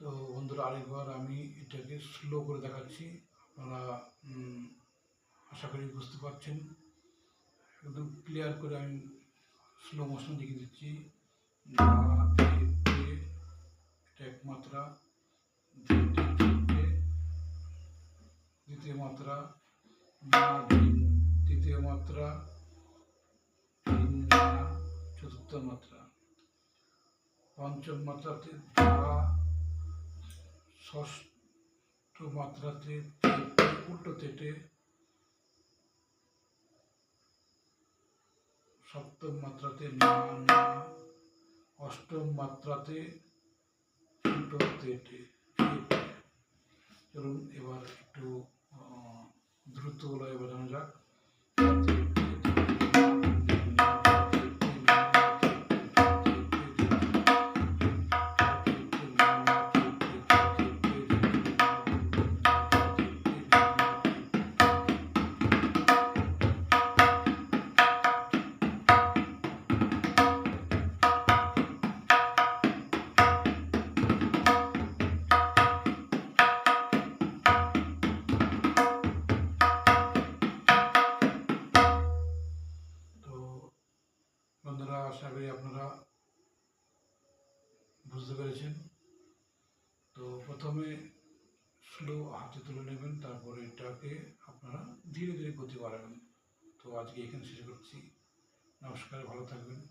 তো বন্ধুরা, আরেকবার আমি এটাকে স্লো করে দেখাচ্ছি। আপনারা আশা করি বুঝতে পারছেন। একদম ক্লিয়ার করে আমি স্লো মোশন দেখিয়ে দিচ্ছি। এক মাত্রা দ্বিতীয় মাত্রা তৃতীয় মাত্রা চতুর্থ মাত্রা, পঞ্চম মাত্রাতে ধা ষষ্ঠ মাত্রাতে উল্টো তেটে সপ্তম মাত্রাতে অষ্টম মাত্রাতে উল্টো তেটে। চলুন এবার একটু দ্রুত লয়ে বাজানো যাক করি আপনারা বুঝতে পেরেছেন। তো প্রথমে স্লো হাতে তুলে নেবেন, তারপরে এটাকে আপনারা ধীরে ধীরে গতি বাড়াবেন। তো আজকে এখানে শেষ করছি। নমস্কার, ভালো থাকবেন।